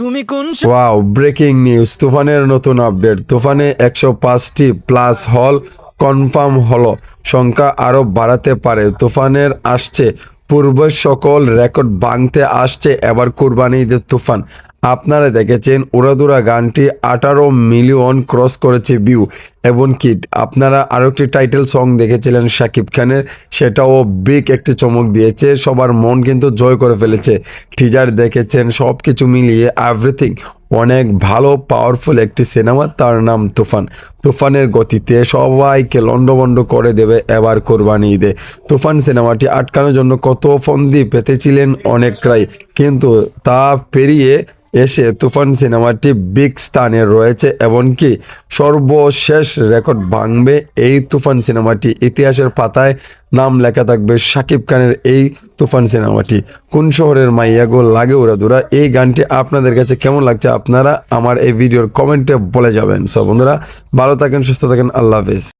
তুমি কোন wow breaking news তুফানের নতুন আপডেট তুফানে একশো পাঁচটি প্লাস হল কনফার্ম হলো। সংখ্যা আরও বাড়াতে পারে। তুফানের আসছে। পূর্বের সকল রেকর্ড ভাঙতে আসছে, এবার কুরবানি ঈদের তুফান। আপনারা দেখেছেন, উড়াদুরা গানটি আঠারো মিলিয়ন ক্রস করেছে ভিউ। এমনকি আপনারা আরও একটি টাইটেল সং দেখেছিলেন শাকিব খানের, সেটাও বিগ একটি চমক দিয়েছে, সবার মন কিন্তু জয় করে ফেলেছে। টিজার দেখেছেন সব কিছু মিলিয়ে এভরিথিং অনেক ভালো পাওয়ারফুল একটি সিনেমা তার নাম তুফান। তুফানের গতিতে সবাইকে লন্ডভন্ড করে দেবে এবার কোরবানি ঈদে। তুফান সিনেমাটি আটকানোর জন্য কত ফন্দি পেতেছিলেন অনেকরাই, কিন্তু তা পেরিয়ে এসে তুফান সিনেমাটি বিগ স্থানে রয়েছে, এমনকি সর্বশেষ রেকর্ড ভাঙবে এই তুফান সিনেমাটি। ইতিহাসের পাতায় নাম লেখা থাকবে শাকিব খানের এই তুফান সিনেমাটি। কোন শহরের মাইয়াগো লাগে উড়াদুরা এই গানটি আপনাদের কাছে কেমন লাগছে? আপনারা আমার এই ভিডিওর কমেন্টে বলে যাবেন। সব বন্ধুরা, ভালো থাকেন, সুস্থ থাকেন, আল্লাহ হাফেজ।